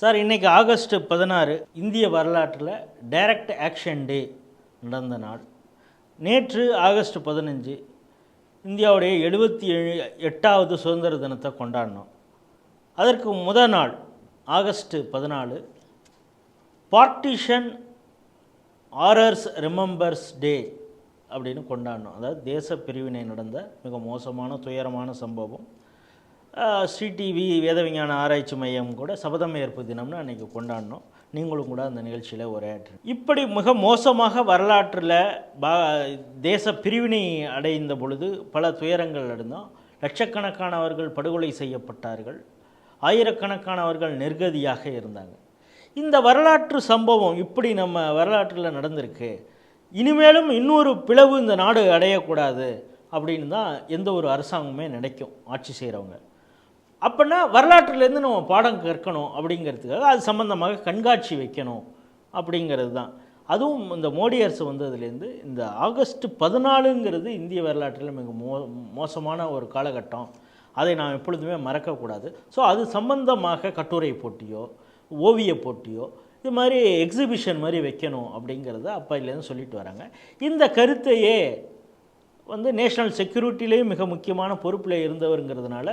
Sir இன்றைக்கி August பதினாறு இந்திய வரலாற்றில் டைரக்ட் ஆக்ஷன் டே நடந்த நாள். நேற்று ஆகஸ்ட் பதினஞ்சு இந்தியாவுடைய எழுபத்தி ஏழு எட்டாவது சுதந்திர தினத்தை கொண்டாடினோம். அதற்கு முத நாள் ஆகஸ்ட் பதினாலு. பார்ட்டிஷன் ஆரர்ஸ் ரிமெம்பர்ஸ் டே அப்படின்னு கொண்டாடினோம். அதாவது தேச பிரிவினை நடந்த மிக மோசமான துயரமான சம்பவம். ஸ்ரீடிவி வேத விஞ்ஞான ஆராய்ச்சி மையம் கூட சபதம் ஏற்பு தினம்னு அன்றைக்கி கொண்டாடினோம். நீங்களும் கூட அந்த நிகழ்ச்சியில் உரையாற்று இப்படி மிக மோசமாக வரலாற்றில் பா தேச பிரிவினை அடைந்த பொழுது பல துயரங்கள் நடந்தோம். லட்சக்கணக்கானவர்கள் படுகொலை செய்யப்பட்டார்கள். ஆயிரக்கணக்கானவர்கள் நிர்கதியாக இருந்தாங்க. இந்த வரலாற்று சம்பவம் இப்படி நம்ம வரலாற்றில் நடந்திருக்கு. இனிமேலும் இன்னொரு பிளவு இந்த நாடு அடையக்கூடாது அப்படின்னு தான் எந்த ஒரு அரசாங்கமே நினைக்கும் ஆட்சி செய்கிறவங்க அப்படின்னா வரலாற்றுலேருந்து நம்ம பாடம் கற்கணும் அப்படிங்கிறதுக்காக அது சம்மந்தமாக கண்காட்சி வைக்கணும் அப்படிங்கிறது தான். அதுவும் இந்த மோடி அரசு வந்ததுலேருந்து இந்த ஆகஸ்ட் பதினாலுங்கிறது இந்திய வரலாற்றில் மிக மோ மோசமான ஒரு காலகட்டம். அதை நாம் எப்பொழுதுமே மறக்கக்கூடாது. ஸோ அது சம்பந்தமாக கட்டுரை போட்டியோ ஓவிய போட்டியோ இது மாதிரி எக்ஸிபிஷன் மாதிரி வைக்கணும் அப்படிங்கிறத அப்பையிலேருந்து சொல்லிட்டு வராங்க. இந்த கருத்தையே வந்து நேஷனல் செக்யூரிட்டிலேயும் மிக முக்கியமான பொறுப்பில் இருந்தவருங்கிறதுனால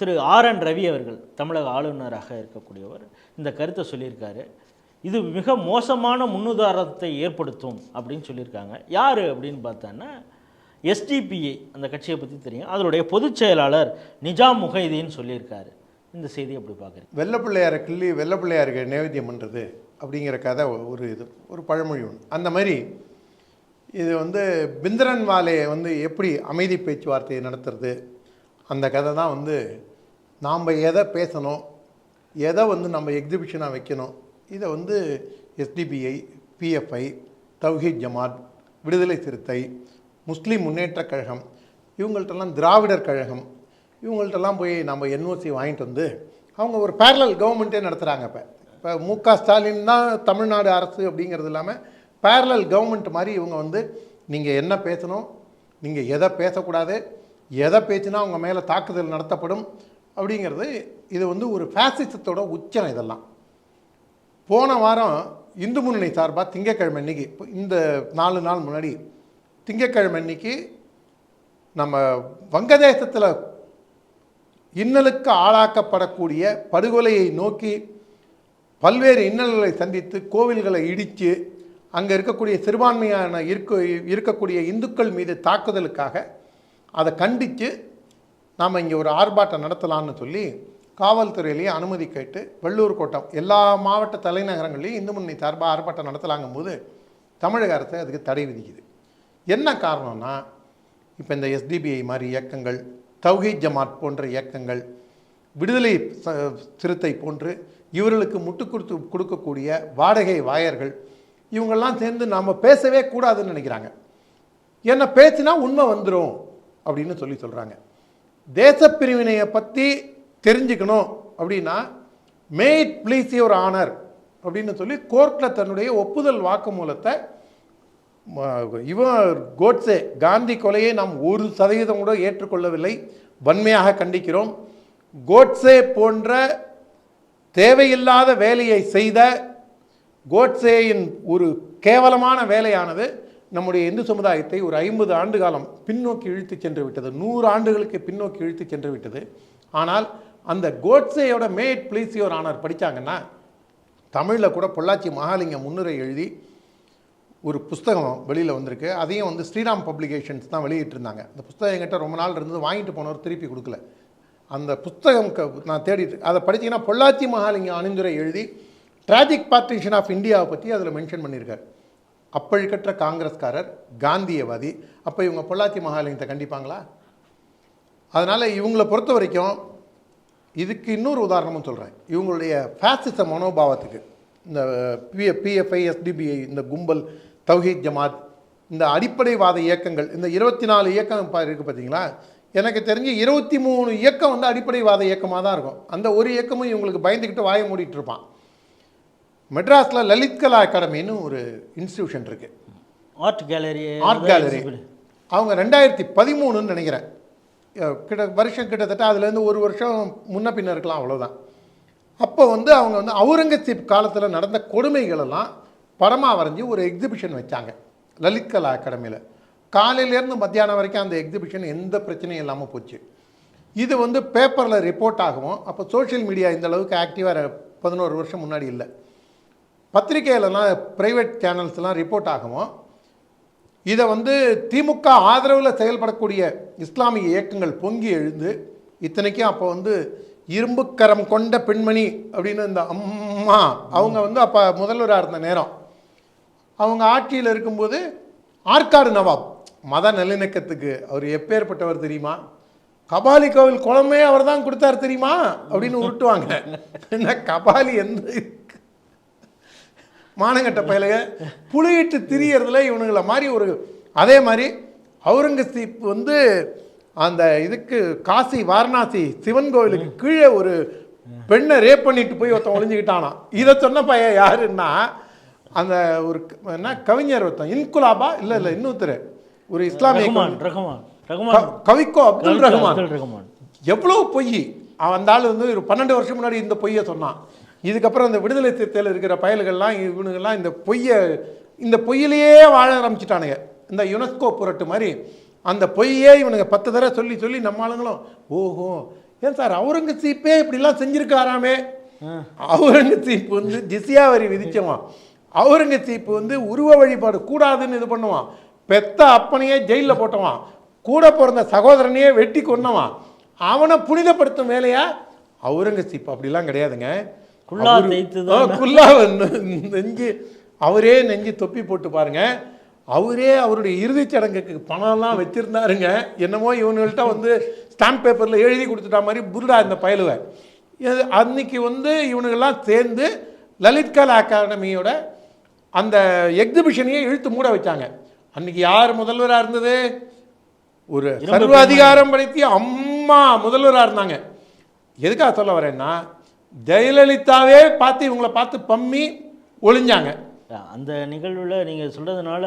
திரு ஆர் என் ரவி அவர்கள் தமிழக ஆளுநராக இருக்கக்கூடியவர் இந்த கருத்தை சொல்லியிருக்காரு. இது மிக மோசமான முன்னுதாரணத்தை ஏற்படுத்தும் அப்படின்னு சொல்லியிருக்காங்க. யார் அப்படின்னு பார்த்தோன்னா எஸ்டிபிஐ அந்த கட்சியை பற்றி தெரியும். அதனுடைய பொதுச் செயலாளர் நிஜாம் முஹைதீன் சொல்லியிருக்காரு. இந்த செய்தி அப்படி பார்க்குறேன் வெள்ளப்பிள்ளையாரை கிள்ளி வெள்ளப்பிள்ளையாருக்கு நைவேத்தியம் பண்ணுறது அப்படிங்கிற கதை ஒரு இது ஒரு பழமொழி ஒன்று அந்த மாதிரி இது வந்து பிந்திரன் வாலே வந்து எப்படி அமைதி பேச்சுவார்த்தையை நடத்துறது அந்த கதை தான் வந்து நாம் எதை பேசணும் எதை வந்து நம்ம எக்ஸிபிஷனாக வைக்கணும் இதை வந்து எஸ்டிபிஐ பிஎஃப்ஐ தௌஹீத் ஜமாத் விடுதலை சிறுத்தை முஸ்லீம் முன்னேற்றக் கழகம் இவங்கள்ட்டெல்லாம் திராவிடர் கழகம் இவங்கள்ட்டெல்லாம் போய் நம்ம என்ஓசி வாங்கிட்டு வந்து அவங்க ஒரு பேரலல் கவர்மெண்ட்டே நடத்துகிறாங்க இப்போ. இப்போ மு க ஸ்டாலின் தான் தமிழ்நாடு அரசு அப்படிங்கிறது இல்லாமல் பேரலல் கவர்மெண்ட் மாதிரி இவங்க வந்து நீங்கள் என்ன பேசணும் நீங்கள் எதை பேசக்கூடாது எதை பேச்சுனா அவங்க மேலே தாக்குதல் நடத்தப்படும் அப்படிங்கிறது இது வந்து ஒரு ஃபேசிசத்தோட உச்சம் இதெல்லாம். போன வாரம் இந்து முன்னணி சார்பாக திங்கக்கிழமை அன்னைக்கு இப்போ இந்த நாலு நாள் முன்னாடி திங்கக்கிழமை அன்னைக்கு நம்ம வங்கதேசத்தில் இன்னலுக்கு ஆளாக்கப்படக்கூடிய படுகொலையை நோக்கி பல்வேறு இன்னல்களை சந்தித்து கோவில்களை இடித்து அங்கே இருக்கக்கூடிய சிறுபான்மையான இருக்க இருக்கக்கூடிய இந்துக்கள் மீது தாக்குதலுக்காக அதை கண்டித்து நாம் இங்கே ஒரு ஆர்ப்பாட்டம் நடத்தலான்னு சொல்லி காவல்துறையிலேயே அனுமதி கேட்டு வெள்ளூர் கோட்டம் எல்லா மாவட்ட தலைநகரங்கள்லேயும் இந்து முன்னணி சார்பாக ஆர்ப்பாட்டம் நடத்தலாங்கும் போது தமிழக அரசு அதுக்கு தடை விதிக்குது. என்ன காரணம்னா இப்போ இந்த எஸ்டிபிஐ மாதிரி இயக்கங்கள் தௌஹீத் ஜமாத் போன்ற இயக்கங்கள் விடுதலை ச- சிறுத்தை போன்று இவர்களுக்கு முட்டு கொடுத்து கொடுக்கக்கூடிய வாடகை வாயர்கள் இவங்கெல்லாம் சேர்ந்து நாம் பேசவே கூடாதுன்னு நினைக்கிறாங்க. ஏன்னா பேசினா உண்மை வந்துடும் அப்படின்னு சொல்லி சொல்கிறாங்க தேசப்பிரிவினையை பற்றி தெரிஞ்சுக்கணும் அப்படின்னா மேட் ப்ளீஸ் யுவர் ஆனர் அப்படின்னு சொல்லி கோர்ட்டில் தன்னுடைய ஒப்புதல் வாக்குமூலத்தை இவன் கோட்ஸே காந்தி கொலையை நாம் ஒரு சதவீதம் கூட ஏற்றுக்கொள்ளவில்லை. வன்மையாக கண்டிக்கிறோம். கோட்ஸே போன்ற தேவையில்லாத வேலையை செய்த கோட்ஸேயின் ஒரு கேவலமான வேலையானது நம்முடைய இந்து சமுதாயத்தை ஒரு ஐம்பது ஆண்டு காலம் பின்னோக்கி இழுத்து சென்று விட்டது. நூறு ஆண்டுகளுக்கு பின்னோக்கி இழுத்து சென்று விட்டது. ஆனால் அந்த கோட்ஸேயோட may it please your honour. படித்தாங்கன்னா தமிழில் கூட பொள்ளாச்சி மகாலிங்கம் முன்னுரை எழுதி ஒரு புஸ்தகம் வெளியில் வந்திருக்கு. அதையும் வந்து ஸ்ரீராம் பப்ளிகேஷன்ஸ் தான் வெளியிட்டிருந்தாங்க. அந்த புஸ்தகம் என்கிட்ட ரொம்ப நாள் இருந்து வாங்கிட்டு போனவர் திருப்பி கொடுக்கல. அந்த புஸ்தகம் க- நான் தேடிட்டு அதை படித்தீங்கன்னா பொள்ளாச்சி மகாலிங்கம் அணிந்துரை எழுதி ட்ராஜிக் பார்ட்டிஷன் ஆஃப் இந்தியாவை பற்றி அதில் மென்ஷன் பண்ணியிருக்காரு. அப்பழுக்கற்ற காங்கிரஸ்காரர் காந்தியவாதி. அப்போ இவங்க பொள்ளாச்சி மகாலிங்கத்தை கண்டிப்பாங்களா? அதனால் இவங்களை பொறுத்த வரைக்கும் இதுக்கு இன்னொரு உதாரணமும் சொல்கிறேன் இவங்களுடைய ஃபேசிச மனோபாவத்துக்கு இந்த பி பிஎஃப்ஐ எஸ்டிபிஐ இந்த கும்பல் தௌஹீத் ஜமாத் இந்த அடிப்படைவாத இயக்கங்கள் இந்த இருபத்தி நாலு இயக்கம் இப்போ இருக்குது பார்த்தீங்களா எனக்கு தெரிஞ்சு இருபத்தி மூணு இயக்கம் வந்து அடிப்படைவாத இயக்கமாக தான் இருக்கும். அந்த ஒரு இயக்கமும் இவங்களுக்கு பயந்துக்கிட்டு வாயை மூடிட்டு இருப்பான். மெட்ராஸில் லலித் கலா அகாடமின்னு ஒரு இன்ஸ்டிடியூஷன் இருக்குது ஆர்ட் கேலரி ஆர்ட் கேலரி அவங்க ரெண்டாயிரத்தி பதிமூணுன்னு நினைக்கிறேன். கிட்ட வருஷம் கிட்டத்தட்ட அதுலேருந்து ஒரு வருஷம் முன்ன பின்ன இருக்கலாம் அவ்வளோதான் அப்போ வந்து அவங்க வந்து அவுரங்கசீப் காலத்தில் நடந்த கொடுமைகளெல்லாம் படமாக வரைஞ்சி ஒரு எக்ஸிபிஷன் வச்சாங்க லலித் கலா அகாடமியில். காலையிலேருந்து மத்தியானம் வரைக்கும் அந்த எக்ஸிபிஷன் எந்த பிரச்சனையும் இல்லாமல் போச்சு. இது வந்து பேப்பரில் ரிப்போர்ட் ஆகவும் அப்போ சோஷியல் மீடியா இந்த அளவுக்கு ஆக்டிவாக பதினோரு வருஷம் முன்னாடி இல்லை. பத்திரிகையிலலாம் ப்ரைவேட் சேனல்ஸ்லாம் ரிப்போர்ட் ஆகும்? இதை வந்து திமுக ஆதரவில் செயல்படக்கூடிய இஸ்லாமிய இயக்கங்கள் பொங்கி எழுந்து இத்தனைக்கும் அப்போ வந்து இரும்புக்கரம் கொண்ட பெண்மணி அப்படின்னு இந்த அம்மா அவங்க வந்து அப்போ முதல்வராக இருந்த நேரம். அவங்க ஆட்சியில் இருக்கும்போது ஆற்காடு நவாப் மத நல்லிணக்கத்துக்கு அவர் எப்பேற்பட்டவர் தெரியுமா? கபாலி கோவில் குளமே அவர் தான் கொடுத்தார் தெரியுமா? அப்படின்னு உருட்டுவாங்க. என்ன கபாலி எந்த மானங்கட்ட பயலுக புலியிட்டு திரியறதுல இவனுங்கள மாதிரி ஒரு அதே மாதிரி அவுரங்கசீப் வந்து அந்த இதுக்கு காசி வாரணாசி சிவன் கோவிலுக்கு கீழே ஒரு பெண்ணை ரேப் பண்ணிட்டு போய் ஒருத்தன் ஒளிஞ்சுக்கிட்டானா? இதை சொன்ன பையன் யாருன்னா அந்த ஒரு என்ன கவிஞர் ஒருத்தன். இன்குலாபா? இல்லை இல்லை இன்னொருத்தர். ஒரு இஸ்லாமிய கவிக்கோ அப்துல் ரஹ்மான் எவ்வளோ பொய். அவன் ஆள் வந்து ஒரு பன்னெண்டு வருஷம் முன்னாடி இந்த பொய்யை சொன்னான். இதுக்கப்புறம் இந்த விடுதலை சிறுத்தையில் இருக்கிற பயல்கள்லாம் இவனுங்கெல்லாம் இந்த பொய்யை இந்த பொய்யிலேயே வாழ ஆரம்பிச்சிட்டானுங்க. இந்த யுனெஸ்கோ புரட்டு மாதிரி அந்த பொய்யே இவனுங்க பத்து தடவை சொல்லி சொல்லி நம்ம ஆளுங்களும் ஓஹோ ஏன் சார் அவுரங்கசீப்பே இப்படிலாம் செஞ்சிருக்காராமே? அவுரங்கசீப் வந்து ஜிசியா வரி விதிச்சவன். அவுரங்கசீப் வந்து உருவ வழிபாடு கூடாதுன்னு இது பண்ணுவான். பெத்த அப்பனையே ஜெயிலில் போட்டவான். கூட பிறந்த சகோதரனையே வெட்டி கொன்னவான். அவனை புனிதப்படுத்தும் வேலையா? அவுரங்கசீப் அப்படிலாம் கிடையாதுங்க. குல்லா தேய்த்து குல்லா நெஞ்சு அவரே நெஞ்சு தொப்பி போட்டு பாருங்க. அவரே அவருடைய இறுதிச் சடங்குக்கு பணம்லாம் வச்சிருந்தாருங்க. என்னமோ இவனுங்கள்ட்ட வந்து ஸ்டாம்ப் பேப்பரில் எழுதி கொடுத்துட்டா மாதிரி புருடா இந்த பயலுவை. அன்னைக்கு வந்து இவனுங்கெல்லாம் சேர்ந்து லலித் கலா அகாடமியோட அந்த எக்ஸிபிஷனையே இழுத்து மூட வச்சாங்க. அன்னைக்கு யார் முதல்வராக இருந்தது? ஒரு சர்வ அதிகாரம் படைத்தி அம்மா முதல்வராக இருந்தாங்க. எதுக்காக சொல்ல வரேன்னா ஜெயலலிதாவே பார்த்து இவங்கள பார்த்து பம்மி ஒளிஞ்சாங்க. அந்த நிகழ்வில் நீங்கள் சொல்கிறதுனால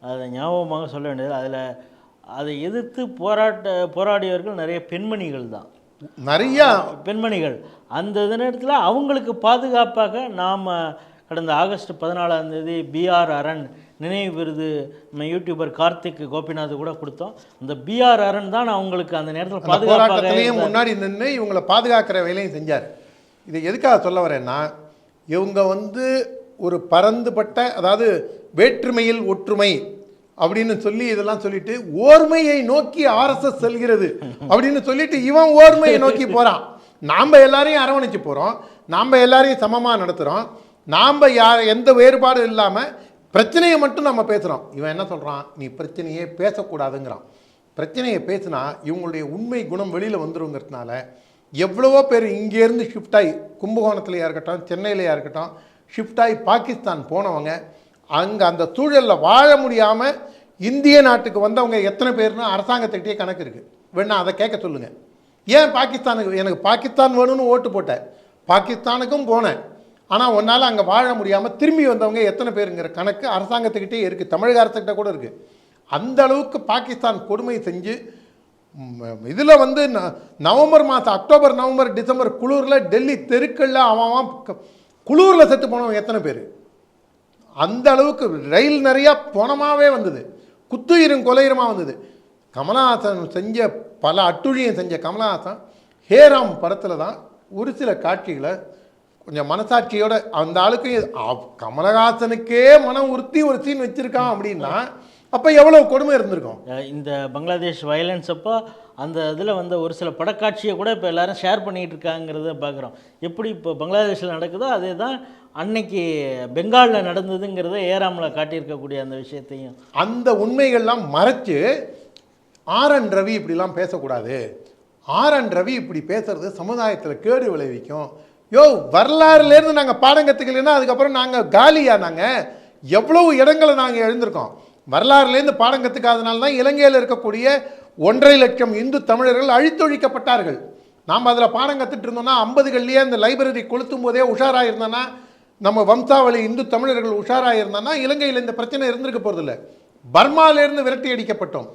அதை ஞாபகமாக சொல்ல வேண்டியது அதில் அதை எதிர்த்து போராட்ட போராடியவர்கள் நிறைய பெண்மணிகள் தான். நிறையா. பெண்மணிகள். அந்த நேரத்தில் அவங்களுக்கு பாதுகாப்பாக நாம் கடந்த ஆகஸ்ட் பதினாலாம் தேதி பிஆர் அரண் நினைவு விருது நம்ம யூடியூபர் கார்த்திக் கோபிநாத் கூட கொடுத்தோம். அந்த பிஆர் அரண் தான் அவங்களுக்கு அந்த நேரத்தில் பாதுகாப்பாக. முன்னாடி நின்று இவங்களை பாதுகாக்கிற வேலையும் செஞ்சார். இதை எதுக்காக சொல்ல வரேன்னா இவங்க வந்து ஒரு பரந்துபட்ட அதாவது வேற்றுமையில் ஒற்றுமை அப்படின்னு சொல்லி இதெல்லாம் சொல்லிட்டு ஓர்மையை நோக்கி ஆர்எஸ்எஸ் செல்கிறது அப்படின்னு சொல்லிட்டு இவன் ஓர்மையை நோக்கி போகிறான் நாம் எல்லாரையும் அரவணைச்சு போகிறோம் நாம் எல்லாரையும் சமமாக நடத்துகிறோம் நாம் யார் எந்த வேறுபாடும் இல்லாமல் பிரச்சனையை மட்டும் நம்ம பேசுகிறோம் இவன் என்ன சொல்கிறான் நீ பிரச்சனையே பேசக்கூடாதுங்கிறான். பிரச்சனையை பேசினா இவங்களுடைய உண்மை குணம் வெளியில் வந்துருங்கிறதுனால எவ்வளவோ பேர் இங்கேருந்து ஷிஃப்ட் ஆகி கும்பகோணத்துலையாக இருக்கட்டும் சென்னையிலையாக இருக்கட்டும் ஷிஃப்ட் ஆகி பாகிஸ்தான் போனவங்க அங்கே அந்த சூழலில் வாழ முடியாமல் இந்திய நாட்டுக்கு வந்தவங்க எத்தனை பேர்னு அரசாங்கத்துக்கிட்டே கணக்கு இருக்குது வேணா அதை கேட்க சொல்லுங்கள் ஏன் பாகிஸ்தானுக்கு எனக்கு பாகிஸ்தான் வேணும்னு ஓட்டு போட்டேன். பாகிஸ்தானுக்கும் போனேன். ஆனால் உன்னால் அங்கே வாழ முடியாமல் திரும்பி வந்தவங்க எத்தனை பேருங்கிற கணக்கு அரசாங்கத்துக்கிட்டே இருக்குது தமிழக அரசுக்கிட்ட கூட இருக்குது அந்த அளவுக்கு பாகிஸ்தான் கொடுமை செஞ்சு இதில் வந்து ந- நவம்பர் மாதம் அக்டோபர் நவம்பர் டிசம்பர் குளூரில் டெல்லி தெருக்களில் அவன் அவன் குளூரில் செத்து போனவன் எத்தனை பேர்? அந்த அளவுக்கு ரயில் நிறையா பணமாகவே வந்தது. குத்துயிரும் கொலையிரமாக வந்தது. கமலஹாசன் செஞ்ச பல அட்டுழியம் செஞ்ச கமலஹாசன் ஹேராம் படத்தில் தான் ஒரு சில காட்சிகளை கொஞ்சம் மனசாட்சியோட அந்த ஆளுக்கு கமலஹாசனுக்கே மனம் உறுத்தி ஒரு சீன் வச்சுருக்கான் அப்படின்னா அப்போ எவ்வளோ கொடுமை இருந்திருக்கும்? இந்த பங்களாதேஷ் வயலன்ஸ் அப்போ அந்த இதில் வந்த ஒரு சில படக்காட்சியை கூட இப்போ எல்லாரும் ஷேர் பண்ணிகிட்டு இருக்காங்கிறத பார்க்குறோம் எப்படி இப்போ பங்களாதேஷில் நடக்குதோ அதே தான் அன்னைக்கு பெங்காலில் நடந்ததுங்கிறத ஏராமில் காட்டியிருக்கக்கூடிய அந்த விஷயத்தையும். அந்த உண்மைகள்லாம் மறைச்சு ஆர் என் ரவி இப்படிலாம் பேசக்கூடாது. ஆர் என் ரவி இப்படி பேசுறது சமுதாயத்தில் கேடு விளைவிக்கும். யோ வரலாறுலேருந்து நாங்கள் பாடம் கற்றுக்கலைன்னா அதுக்கப்புறம் நாங்கள் காலியா நாங்கள் எவ்வளவு இடங்களை நாங்கள் எழுந்திருக்கோம் வரலாறுலேருந்து பாடம் கற்றுக்காதனால தான் இலங்கையில் இருக்கக்கூடிய ஒன்றரை லட்சம் இந்து தமிழர்கள் அழித்தொழிக்கப்பட்டார்கள். நாம் அதில் பாடம் கற்றுட்டு இருந்தோம்னா ஐம்பதுகள்லேயே அந்த லைப்ரரி கொளுத்தும் போதே உஷாராக இருந்தோன்னா நம்ம வம்சாவளி இந்து தமிழர்கள் உஷாராக இருந்தோன்னா இலங்கையில் இந்த பிரச்சனை இருந்திருக்க போகிறதில்ல பர்மாவிலேருந்து விரட்டி அடிக்கப்பட்டோம்.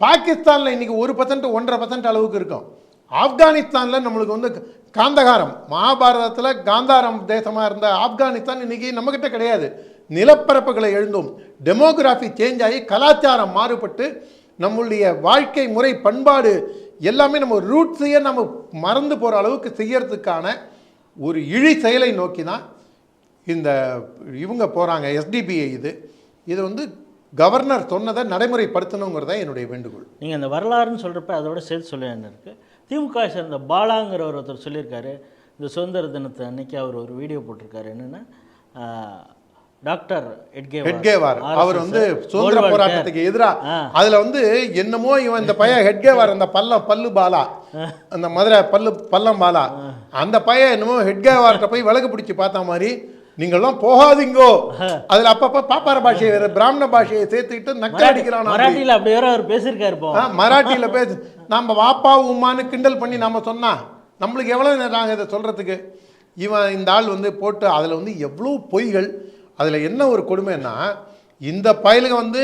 பாகிஸ்தானில் இன்னைக்கு ஒரு பர்சன்ட் ஒன்றரை பர்சன்ட் அளவுக்கு இருக்கும். ஆப்கானிஸ்தானில் நம்மளுக்கு வந்து காந்தகாரம். மகாபாரதத்தில் காந்தாரம் தேசமாக இருந்த ஆப்கானிஸ்தான் இன்றைக்கி நம்மக்கிட்ட கிடையாது. நிலப்பரப்புகளை எழுந்தும் டெமோகிராஃபி சேஞ்ச் ஆகி கலாச்சாரம் மாறுபட்டு நம்மளுடைய வாழ்க்கை முறை பண்பாடு எல்லாமே நம்ம ரூட்ஸையே நம்ம மறந்து போகிற அளவுக்கு செய்யறதுக்கான ஒரு இழி செயலை நோக்கி தான் இந்த இவங்க போகிறாங்க எஸ்டிபிஐ இது. இது வந்து கவர்னர் சொன்னதை நடைமுறைப்படுத்தணுங்கிறத என்னுடைய வேண்டுகோள். நீங்கள் அந்த வரலாறுன்னு சொல்கிறப்ப அதோட சேர்த்து சொல்ல என்ன இருக்குது திமுக சேர்ந்த பாலாங்கிற ஒருத்தர் சொல்லியிருக்காரு. இந்த சுதந்திர தினத்தை அன்னைக்கு அவர் ஒரு வீடியோ போட்டிருக்காரு. என்னென்னா டாக்டர் ஹெட்கேவார் அவர் வந்து சுதந்திர. போராட்டத்துக்கு எதிரா. ஆ. அதுல வந்து என்னமோ இவன் இந்த பையன் ஹெட்கேவார் அந்த பல்லம் பல்லு பாலா. அந்த மதுரை பல்லு பல்லம் பாலா. அந்த பையன் என்னமோ ஹெட்கேவார்கிட்ட போய் விளக்கு பிடிச்சி பார்த்த மாதிரி நீங்கள்லாம் போகாதீங்கோ. அதுல அப்பப்ப பாப்பார பாஷையை வேற பிராமண பாஷையை சேர்த்துக்கிட்டு நக்காடிக்கிறான். மராட்டியில் அப்படி வேற அவர் பேசியிருக்காரு மராட்டியில பேசு நம்ம வாப்பா உம்மான்னு கிண்டல் பண்ணி நம்ம சொன்னா நம்மளுக்கு எவ்வளவு நேரம் இதை சொல்றதுக்கு? இவன் இந்த ஆள் வந்து போட்டு அதில் வந்து எவ்வளோ பொய்கள் அதில் என்ன ஒரு கொடுமைன்னா இந்த பயலுங்க வந்து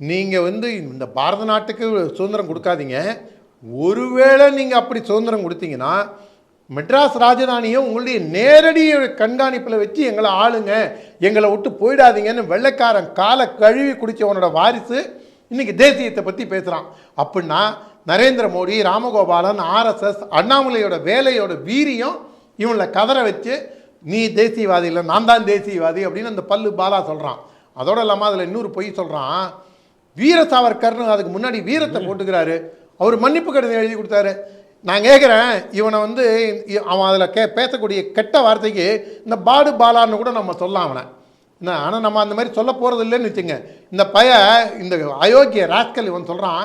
நீங்கள் வந்து இந்த பாரத நாட்டுக்கு சுதந்திரம் கொடுக்காதீங்க. ஒருவேளை நீங்கள் அப்படி சுதந்திரம் கொடுத்தீங்கன்னா மெட்ராஸ் ராஜதானியை உங்களுடைய நேரடி கண்காணிப்பில் வச்சு எங்களை ஆளுங்க எங்களை விட்டு போயிடாதீங்கன்னு வெள்ளைக்காரன் காலை கழுவி குடித்தவனோட வாரிசு இன்றைக்கி தேசியத்தை பற்றி பேசுகிறான் அப்படின்னா நரேந்திர மோடி ராமகோபாலன் ஆர்எஸ்எஸ் அண்ணாமலையோட வேலையோட வீரியம் இவனை கதற வச்சு நீ தேசியவாதி இல்லை நான் தான் தேசியவாதி அப்படின்னு அந்த பல்லு பாலா சொல்கிறான் அதோட இல்லாமல் அதில் இன்னொரு பொய் சொல்கிறான் வீர சாவர்கர்னு அதுக்கு முன்னாடி வீரத்தை போட்டுக்கிறாரு. அவர் மன்னிப்பு கடிதம் எழுதி கொடுத்தாரு. நான் கேட்குறேன் இவனை வந்து அவன் அதில் கே பேசக்கூடிய கெட்ட வார்த்தைக்கு இந்த பாடு பாலான்னு கூட நம்ம சொல்லலாம் அவனை. என்ன ஆனால் நம்ம அந்த மாதிரி சொல்ல போகிறது இல்லைன்னு வச்சுங்க. இந்த பைய இந்த அயோக்கிய ராஸ்கல் இவன் சொல்கிறான்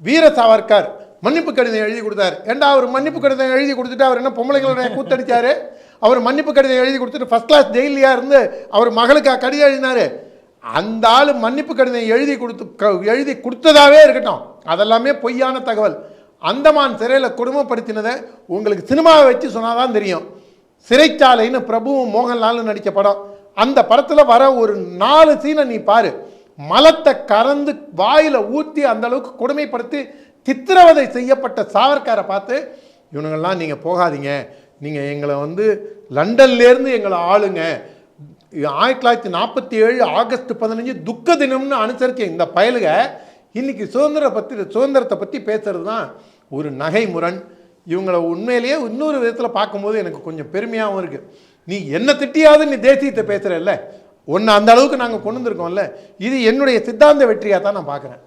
வீர சாவர்கர் மன்னிப்பு கடிதம் எழுதி கொடுத்தாரு. ஏண்டா அவர் மன்னிப்பு கடிதம் எழுதி கொடுத்துட்டு அவர் என்ன பொம்பளைங்களோட கூத்தடிச்சாரு? அவர் மன்னிப்பு கடிதம் எழுதி கொடுத்துட்டு ஃபர்ஸ்ட் கிளாஸ் டெய்லியாக இருந்து அவர் மகளுக்கு கடிதம் எழுதினாரு. அந்த ஆள் மன்னிப்பு கடிதம் எழுதி கொடுத்து க- எழுதி கொடுத்ததாவே இருக்கட்டும். அதெல்லாமே பொய்யான தகவல். அந்தமான் சிறையில் கொடுமைப்படுத்தினதை உங்களுக்கு சினிமாவை வச்சு சொன்னால் தான் தெரியும். சிறைச்சாலைன்னு பிரபுவும் மோகன்லாலும் நடித்த படம். அந்த படத்தில் வர ஒரு நாலு சீனை நீ பாரு. மலத்தை கறந்து வாயில் ஊற்றி அந்த அளவுக்கு கொடுமைப்படுத்தி சித்திரவதை செய்யப்பட்ட சாவர்காரை பார்த்து இவனுங்கெல்லாம் நீங்கள் போகாதீங்க. நீங்கள் எங்களை வந்து லண்டன்லேருந்து எங்களை ஆளுங்க. ஆயிரத்தி தொள்ளாயிரத்தி நாற்பத்தி ஏழு ஆகஸ்ட் பதினஞ்சு துக்க தினம்னு அனுசரித்த இந்த பயலுக இன்றைக்கி சுதந்திர பற்றி சுதந்திரத்தை பற்றி பேசுகிறது தான் ஒரு நகைமுரண். இவங்களை உண்மையிலேயே இன்னொரு விதத்தில் பார்க்கும்போது எனக்கு கொஞ்சம் பெருமையாகவும் இருக்குது நீ என்ன திட்டியாவது நீ தேசியத்தை பேசுகிறல்ல ஒன்று அந்த அளவுக்கு நாங்கள் கொண்டு வந்திருக்கோம்ல. இது என்னுடைய சித்தாந்த வெற்றியாக தான் நான் பார்க்குறேன்.